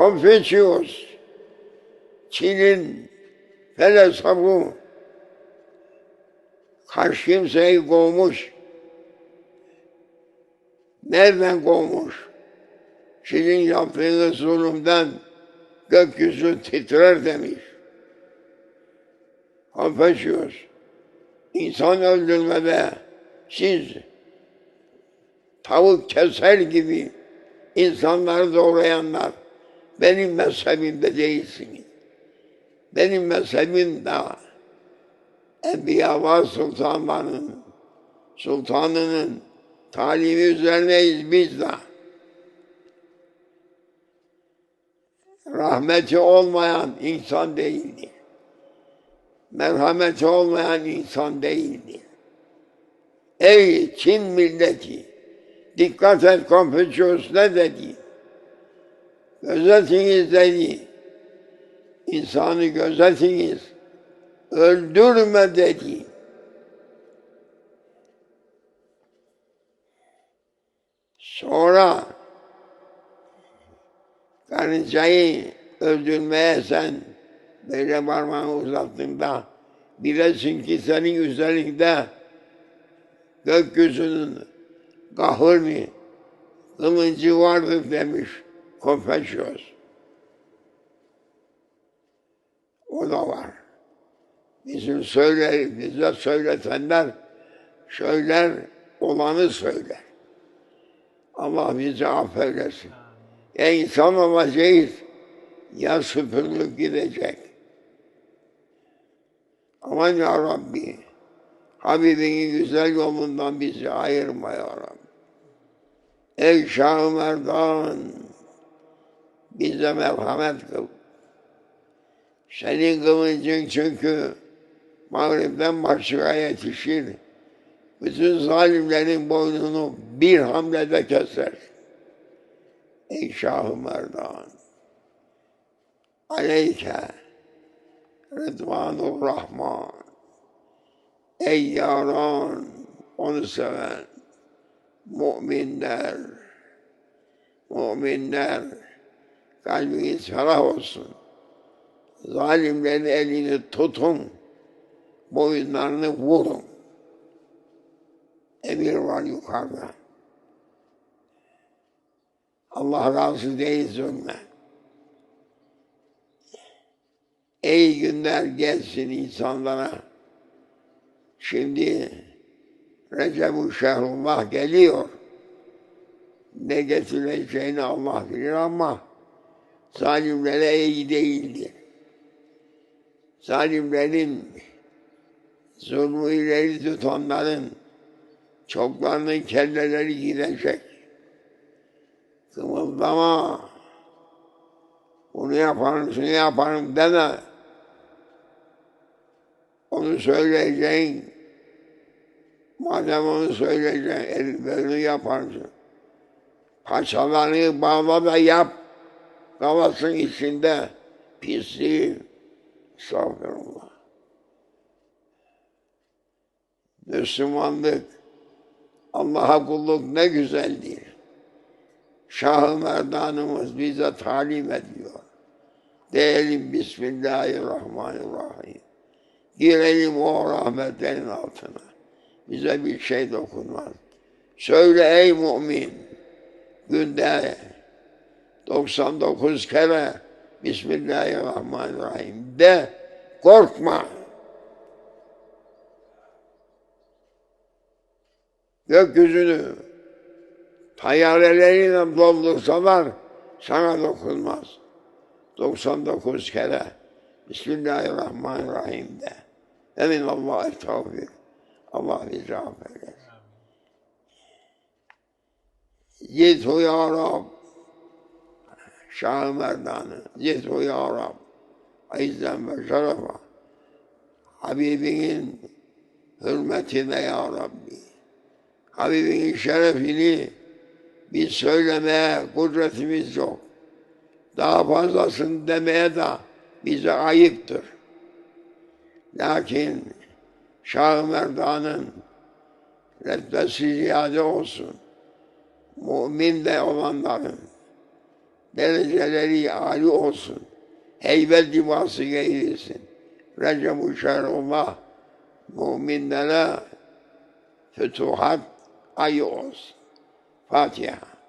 Konfüçyüs, Çin'in felsefı kimseyi kovmuş. Nereden kovmuş? Sizin yaptığınız zulümden gökyüzü titrer demiş. Konfüçyüs, insan öldürmede siz tavuk keser gibi insanları doğrayanlar benim mezhebimde değilsiniz. Benim mezhebim de Enbiya var sultanlarının, sultanının talimi üzerineyiz biz de. Rahmeti olmayan insan değildir. Merhameti olmayan insan değildir. Ey Çin milleti! Dikkat et Konfüçyüs ne dedi? Gözetiniz dedi. İnsanı gözetiniz. Öldürme dedi. Sonra karıncayı öldürmeye sen böyle parmağını uzattığında bilesin ki senin üzerinde gökyüzünün kahırını, kılıncı vardır demiş Konfüçyüs. O da var. Bizim söyler, bize söyletenler söyler, olanı söyler. Allah bizi affeylesin. Ya insan olacağız, ya süpürülüp gidecek. Aman ya Rabbi, Habibinin güzel yolundan bizi ayırma ya Rabbi. Ey Şah-ı Merdan, bize merhamet kıl. Senin kılıncın çünkü Mağrib'den Maşrik'a yetişir. Bütün zalimlerin boynunu bir hamlede keser. Ey Şah-ı Merdan, aleyke Rıdvanur Rahman, ey yaran, onu seven, müminler, müminler, kalbiniz ferah olsun. Zalimlerin elini tutun, boyunlarını vurun. Emir var yukarıda. Allah razı değil zulme. Ey günler gelsin insanlara. Şimdi Recep-i Şehrullah geliyor. Ne getireceğini Allah bilir ama zalimlere iyi değildir. Zalimlerin zulmü ileri tutanların çoklarının kelleleri gidecek. Kımıldama. Bunu yaparım, şunu yaparım deme. Onu söyleyeceğin, madem onu söyleyeceksin, el böyle yaparsın. Paçalarını bağla da yap. Kafasın içinde pisliği. Estağfirullah. Müslümanlık, Allah'a kulluk ne güzeldir. Şah-ı Merdanımız bize talim ediyor. Diyelim Bismillahirrahmanirrahim. Girelim o rahmetlerin altına. Bize bir şey dokunmaz. Söyle ey mümin, günde 99 kere Bismillahirrahmanirrahim de korkma. Gökyüzünü tayyareleriyle doldursalar sana dokunmaz. 99 kere Bismillahirrahmanirrahim de. Emin Allah'a tevfik. Allah bizi affeder. Yitu ya Rab. Şah-ı Merdan'ı. Yitu ya Rab. İzzem ve şerefa. Habibinin hürmetine ya Rabbi. Habibinin şerefini biz söylemeye kudretimiz yok. Daha fazlasını demeye de bize ayıptır. Lakin Şah-ı Merdan'ın rütbesi ziyade olsun. Mümin de olanların, dereceleri âli olsun. Heybet libası giyilsin. Recep-i Şerullah müminlere fütuhat ayı olsun. Fatiha.